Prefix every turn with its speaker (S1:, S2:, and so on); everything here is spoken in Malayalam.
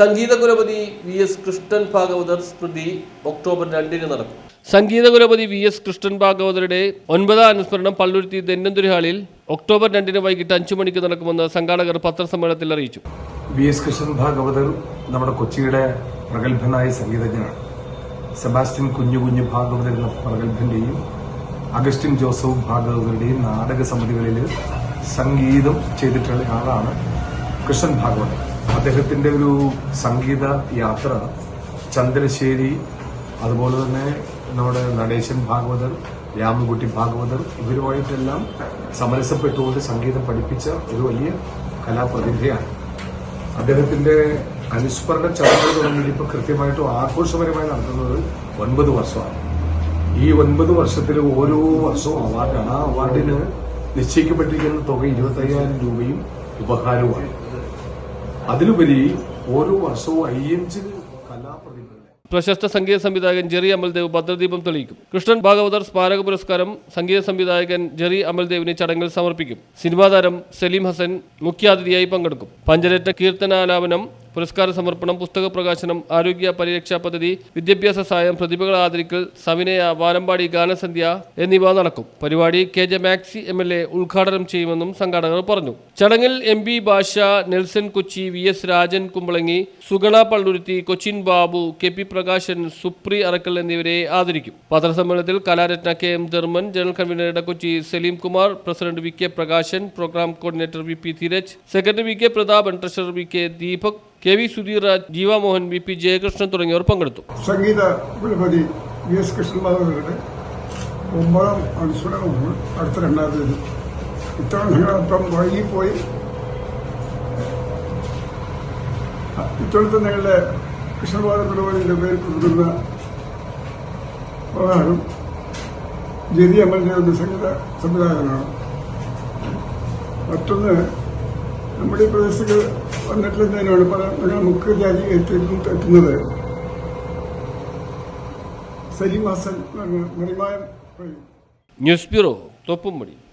S1: സംഗീത കുലപതി വി എസ് കൃഷ്ണൻ ഭാഗവതർ സ്മൃതി ഒക്ടോബർ രണ്ടിന് നടക്കും. സംഗീത കുലപതി വി എസ് കൃഷ്ണൻ ഭാഗവതരുടെ ഒൻപതാം അനുസ്മരണം പള്ളുരുത്തി ദന്നന്തുരി ഹാളിൽ ഒക്ടോബർ രണ്ടിന് വൈകിട്ട് അഞ്ചു മണിക്ക് നടക്കുമെന്ന് സംഘാടകർ പത്രസമ്മേളനത്തിൽ അറിയിച്ചു.
S2: വി എസ് കൃഷ്ണൻ ഭാഗവതർ നമ്മുടെ കൊച്ചിയുടെ പ്രഗത്ഭനായ സംഗീതജ്ഞനാണ്. സെബാസ്റ്റ്യൻ കുഞ്ഞു കുഞ്ഞു ഭാഗവതർ എന്ന പ്രഗത്ഭന്റെയും അഗസ്റ്റിൻ ജോസഫ് ഭാഗവതരുടെയും നാടക സമിതികളിൽ സംഗീതം ചെയ്തിട്ടുള്ള ആളാണ് കൃഷ്ണൻ ഭാഗവതർ അദ്ദേഹത്തിന്റെ ഒരു സംഗീത യാത്ര ചന്ദ്രശ്ശേരി അതുപോലെ തന്നെ നമ്മുടെ നടേശൻ ഭാഗവതർ രാമൻകുട്ടി ഭാഗവതർ ഇവരുമായിട്ടെല്ലാം സമരസപ്പെട്ടുകൊണ്ട് സംഗീതം പഠിപ്പിച്ച ഒരു വലിയ കലാപ്രതിഭയാണ്. അദ്ദേഹത്തിന്റെ അനുസ്മരണ ചടങ്ങുകൾ തുടങ്ങിയിട്ട് ഇപ്പോൾ കൃത്യമായിട്ട് ആഘോഷപരമായി നടത്തുന്നത് ഒൻപത് വർഷമാണ്. ഈ ഒൻപത് വർഷത്തിൽ ഓരോ വർഷവും അവാർഡാണ്. ആ അവാർഡിന് നിശ്ചയിക്കപ്പെട്ടിരിക്കുന്ന തുക ഇരുപത്തയ്യായിരം രൂപയും ഉപഹാരവുമാണ്. അതിലുപരി ഓരോ വർഷവും അയ്യഞ്ച് കലാപ്രതിഭ
S1: പ്രശസ്ത സംഗീത സംവിധായകൻ ജെറി അമൽദേവ് ഭദ്രദീപം തെളിയിക്കും. കൃഷ്ണൻ ഭാഗവതർ സ്മാരക പുരസ്കാരം സംഗീത സംവിധായകൻ ജെറി അമൽദേവിന് ചടങ്ങിൽ സമർപ്പിക്കും. സിനിമാതാരം സലീം ഹസൻ മുഖ്യാതിഥിയായി പങ്കെടുക്കും. പഞ്ചരത്ന കീർത്തനാലാപനം പുരസ്കാര സമർപ്പണം പുസ്തക പ്രകാശനം ആരോഗ്യ പരിരക്ഷാ പദ്ധതി വിദ്യാഭ്യാസ സഹായം പ്രതിഭകൾ ആദരിക്കൽ സവിനയ വാനമ്പാടി ഗാനസന്ധ്യ എന്നിവ നടക്കും. പരിപാടി K J Maxi M L A ഉദ്ഘാടനം ചെയ്യുമെന്നും സംഘാടകർ പറഞ്ഞു. ചടങ്ങിൽ M P Bhasha Nelson Kochi V S Rajan Kumbalangi Sugana Palluruthy Cochin Babu K P Prakashan Supri Arakkal എന്നിവരെ ആദരിക്കും. പത്രസമ്മേളനത്തിൽ Kalaratna K M Dharman general കൺവീനറുടെ Kochi Salim Kumar president V K Prakashan programme coordinator V P Dheeraj secretary V K Prathapan treasurer V K Deepak K V Sudheerraj Jeevamohan V P Jayakrishnan തുടങ്ങിയവർ പങ്കെടുത്തു.
S3: സംഗീത കുലപതി വി എസ് കൃഷ്ണമാധവരുടെ ഒമ്പതാം അനുസ്മരണമാണ് അടുത്ത രണ്ടാം തീയതി. ഇത്തവണ ഞങ്ങളപ്പം വൈകിപ്പോയി ഇത്തവണത്തെ ഞങ്ങളുടെ കൃഷ്ണമാധവ പരിപാടിയുടെ പേര് കൊടുക്കുന്ന പ്രകാരം ജെരി അമൽദേവന്റെ സംഗീത സംവിധായകനാണ്. മറ്റൊന്ന് നമ്മുടെ ഈ പ്രദേശത്ത് വന്നിട്ടുള്ളതിനാണ് പല ഞങ്ങൾ മുഖ്യ ജാതി എത്തുന്നത് തെറ്റുന്നത്. Salim Hassan Manimayam
S1: news bureau Thoppumpady.